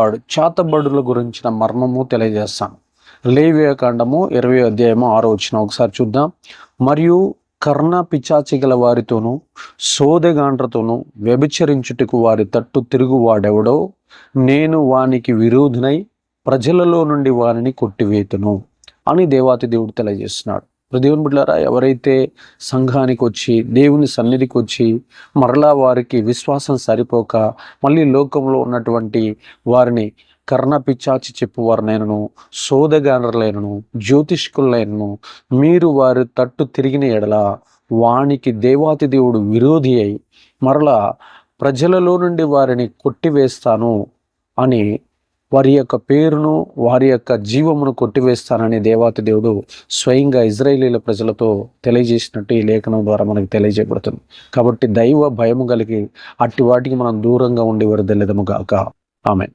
వాడు చేతబడుల గురించిన మర్మము తెలియజేస్తాను. లేవియ కాండము ఇరవై అధ్యాయము ఆరో వచ్చిన ఒకసారి చూద్దాం. మరియు కర్ణ పిచాచి గల వారితోనూ సోదెగాండ్రతోనూ వ్యభిచరించుటకు వారి తట్టు తిరుగువాడెవడో నేను వానికి విరోధినై ప్రజలలో నుండి వారిని కొట్టివేతును అని దేవాతి దేవుడు తెలియజేస్తున్నాడు. దేవుని బిడ్డారా ఎవరైతే సంఘానికి వచ్చి దేవుని సన్నిధికి వచ్చి మరలా వారికి విశ్వాసం సరిపోక మళ్ళీ లోకంలో ఉన్నటువంటి వారిని కర్ణ పిచ్చాచి చెప్పువారినైనను సోదగానరులైనను జ్యోతిష్కులైనను మీరు వారి తట్టు తిరిగిన ఎడల వానికి దేవాతి దేవుడు విరోధి అయి మరలా ప్రజలలో నుండి వారిని కొట్టివేస్తాను అని వారి యొక్క పేరును వారి యొక్క జీవమును కొట్టివేస్తానని దేవాతి దేవుడు స్వయంగా ఇజ్రాయేలీల ప్రజలతో తెలియజేసినట్టు ఈ లేఖనం ద్వారా మనకు తెలియజేయబడుతుంది. కాబట్టి దైవ భయము కలిగి అట్టి వాటికి మనం దూరంగా ఉండి వరదలేదము గాక. ఆమె